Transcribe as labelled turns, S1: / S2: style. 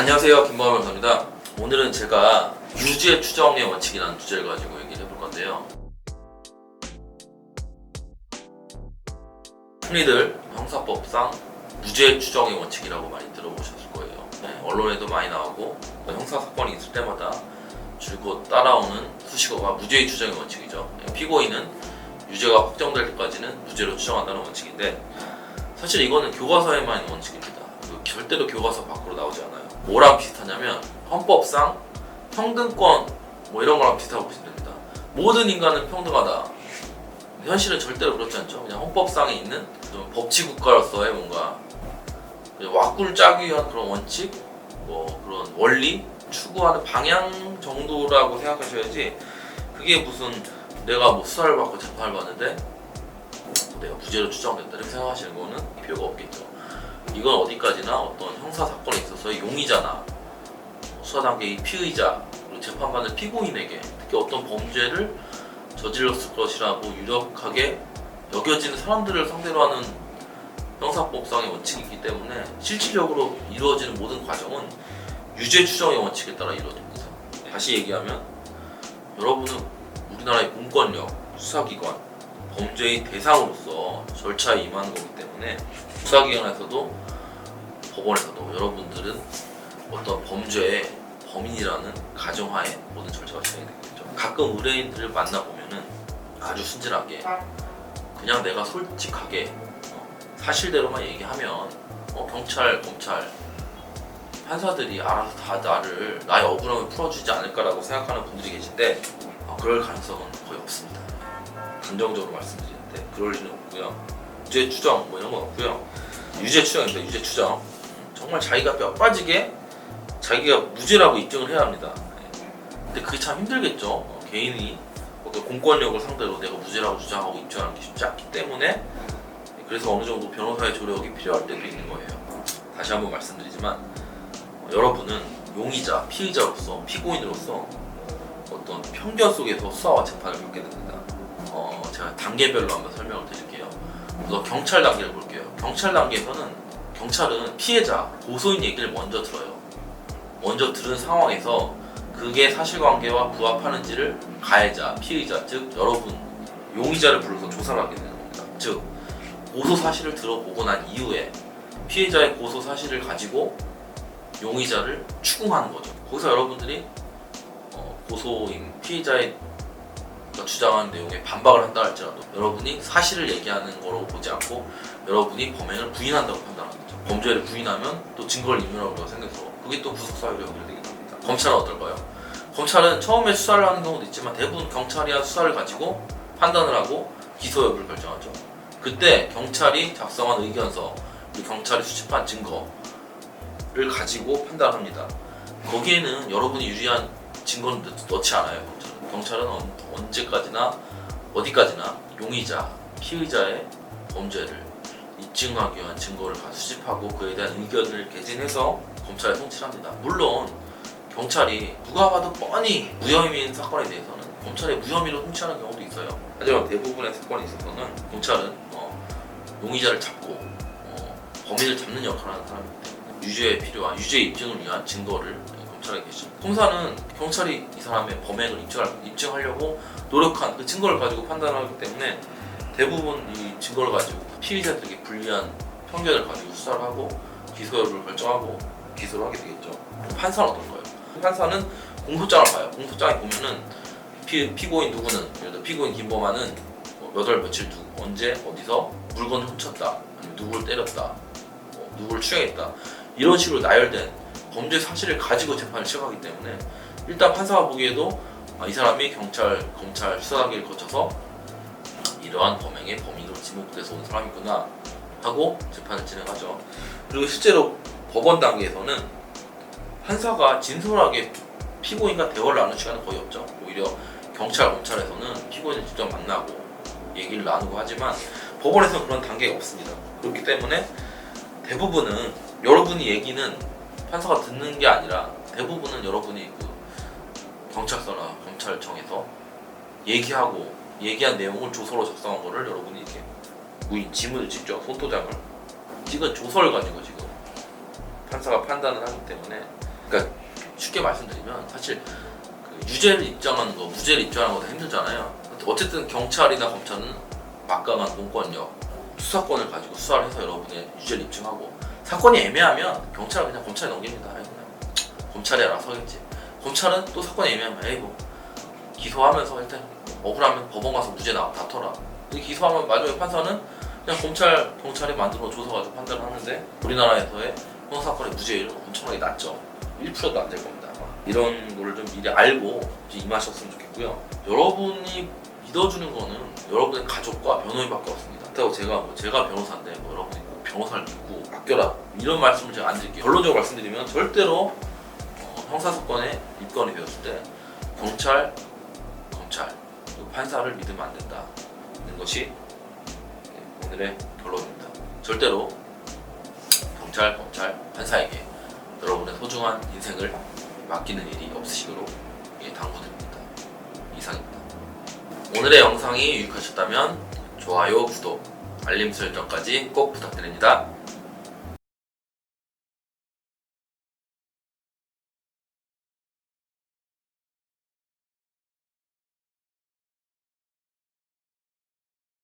S1: 안녕하세요. 김범현 변호사입니다. 오늘은 제가 유죄 추정의 원칙이라는 주제를 가지고 얘기를 해볼 건데요. 흔히들 형사법상 무죄 추정의 원칙이라고 많이 들어보셨을 거예요. 네, 언론에도 많이 나오고 형사 사건이 있을 때마다 줄곧 따라오는 수식어가 무죄 추정의 원칙이죠. 네, 피고인은 유죄가 확정될 때까지는 무죄로 추정한다는 원칙인데 사실 이거는 교과서에만 있는 원칙입니다. 그 절대로 교과서 밖으로 나오지 않아요 뭐랑 비슷하냐면 헌법상 평등권 뭐 이런 거랑 비슷하고 보시면 됩니다. 모든 인간은 평등하다. 현실은 절대로 그렇지 않죠. 그냥 헌법상에 있는 좀 법치 국가로서의 뭔가 왁구를 짜기 위한 그런 원칙, 뭐 그런 원리 추구하는 방향 정도라고 생각하셔야지 그게 무슨 내가 뭐 수사를 받고 재판을 받는데 내가 무죄로 추정된다 이렇게 생각하시는 거는 필요가 없겠죠. 이건 어디까지나 어떤 형사 사건에 있어서의 용의자나 수사 단계의 피의자 그리고 재판받는 피고인에게 특히 어떤 범죄를 저질렀을 것이라고 유력하게 여겨지는 사람들을 상대로 하는 형사법상의 원칙이기 때문에 실질적으로 이루어지는 모든 과정은 유죄 추정의 원칙에 따라 이루어집니다. 다시 얘기하면 여러분은 우리나라의 공권력, 수사기관, 범죄의 대상으로서 절차에 임하는 거기 때문에 수사기관에서도 법원에서도 여러분들은 어떤 범죄의 범인이라는 가정하에 모든 절차가 진행이 되겠죠. 가끔 의뢰인들을 만나보면은 아주 순진하게 그냥 내가 솔직하게 어, 사실대로만 얘기하면 어, 경찰, 검찰, 판사들이 알아서 다 나를 나의 억울함을 풀어주지 않을까라고 생각하는 분들이 계신데 어, 그럴 가능성은 거의 없습니다. 감정적으로 말씀드리는 데 그럴 리는 없고요. 유죄 추정 뭐 이런 건 없고요. 유죄 추정입니다. 유죄 추정. 정말 자기가 뼈 빠지게 자기가 무죄라고 입증을 해야 합니다. 네. 근데 그게 참 힘들겠죠. 어, 개인이 공권력을 상대로 내가 무죄라고 주장하고 입증하는 게 쉽지 않기 때문에 그래서 어느 정도 변호사의 조력이 필요할 때도 있는 거예요. 다시 한번 말씀드리지만 어, 여러분은 용의자, 피의자로서 피고인으로서 어떤 편견 속에서 수사와 재판을 겪게 됩니다. 어, 제가 단계별로 한번 설명을 드릴게요. 우선 경찰 단계를 볼게요. 경찰 단계에서는 경찰은 피해자, 고소인 얘기를 먼저 들어요. 먼저 들은 상황에서 그게 사실관계와 부합하는지를 가해자, 피의자, 즉 여러분 용의자를 불러서 조사를 하게 되는 겁니다. 즉 고소 사실을 들어보고 난 이후에 피해자의 고소 사실을 가지고 용의자를 추궁하는 거죠. 거기서 여러분들이 어, 고소인 피해자의 주장하는 내용에 반박을 한다 할지라도 여러분이 사실을 얘기하는 거로 보지 않고 여러분이 범행을 부인한다고 판단하는 거죠. 범죄를 부인하면 또 증거를 인멸하고 생겨서 그게 또 구속사유로 연결되게 됩니다. 검찰은 어떨까요? 검찰은 처음에 수사를 하는 경우도 있지만 대부분 경찰이 한 수사를 가지고 판단을 하고 기소 여부를 결정하죠. 그때 경찰이 작성한 의견서, 그 경찰이 수집한 증거를 가지고 판단합니다. 거기에는 여러분이 유리한 증거는 넣- 넣지 않아요. 경찰은, 언제까지나 어디까지나 용의자, 피의자의 범죄를 입증하기 위한 증거를 다 수집하고 그에 대한 의견을 개진해서 검찰에 송치합니다. 물론 경찰이 누가 봐도 뻔히 무혐의인 사건에 대해서는 검찰에 무혐의로 송치하는 경우도 있어요. 하지만 대부분의 사건에 있어서는 경찰은 어, 용의자를 잡고 어, 범인을 잡는 역할을 하는 사람이기 때문에 유죄에 필요한 유죄 입증을 위한 증거를 검찰에 계십니다. 검사는 경찰이 이 사람의 범행을 입증할, 입증하려고 노력한 그 증거를 가지고 판단하기 때문에 대부분 이 증거를 가지고 피의자들에게 불리한 편견을 가지고 수사를 하고 기소 여부를 결정하고 기소를 하게 되겠죠. 판사는 어떤가요? 판사는 공소장을 봐요. 공소장에 보면은 피, 피고인 누구는 예를 들어 피고인 김범아는 뭐몇월 며칠 누 언제 어디서 물건을 훔쳤다 아니면 누구를 때렸다 뭐 누구를 추행했다 이런 식으로 나열된 범죄 사실을 가지고 재판을 시작하기 때문에 일단 판사가 보기에도 아, 이 사람이 경찰 검찰 수사 단계를 거쳐서 이러한 범행의 범인으로 지목돼서 온 사람이구나 하고 재판을 진행하죠. 그리고 실제로 법원 단계에서는 판사가 진솔하게 피고인과 대화를 나누는 시간은 거의 없죠. 오히려 경찰, 검찰에서는 피고인을 직접 만나고 얘기를 나누고 하지만 법원에서는 그런 단계가 없습니다. 그렇기 때문에 대부분은 여러분이 얘기는 판사가 듣는 게 아니라 대부분은 여러분이 그 경찰서나 검찰청에서 얘기하고 얘기한 내용을 조서로 작성한 거를 여러분이 이렇게 무인 지문을 찍죠 손도장을 찍은 조서를 가지고 지금 판사가 판단을 하기 때문에 그러니까 쉽게 말씀드리면 사실 그 유죄를 입증하는 거, 무죄를 입증하는 거다 힘들잖아요. 어쨌든 경찰이나 검찰은 막강한 공권력, 수사권을 가지고 수사를 해서 여러분의 유죄를 입증하고 사건이 애매하면 경찰은 그냥 검찰에 넘깁니다. 아이, 그냥 검찰이 알아서 하겠지. 검찰은 또 사건이 애매하면 에이 뭐 기소하면서 일단 억울하면 법원 가서 무죄 나 다퉈라. 기소하면 마지막에 판사는 그냥 검찰 경찰이 만들어 줘서 가지고 판단을 하는데 우리나라에서의 형사사건의 무죄율은 엄청나게 낮죠. 1%도 안 될 겁니다. 이런 거를 좀 미리 알고 임하셨으면 좋겠고요. 여러분이 믿어주는 거는 여러분의 가족과 변호인밖에 없습니다. 그렇다고 제가 뭐 제가 변호사인데 뭐 여러분이 꼭 변호사를 믿고 맡겨라 이런 말씀을 제가 안 드릴게요. 결론적으로 말씀드리면 절대로 어, 형사 사건에 입건이 되었을 때 경찰, 검찰, 판사를 믿으면 안 된다는 것이 오늘의 결론입니다. 절대로 경찰, 검찰, 판사에게 여러분의 소중한 인생을 맡기는 일이 없으시도록 예, 당부드립니다. 이상입니다. 오늘의 영상이 유익하셨다면 좋아요, 구독, 알림 설정까지 꼭 부탁드립니다.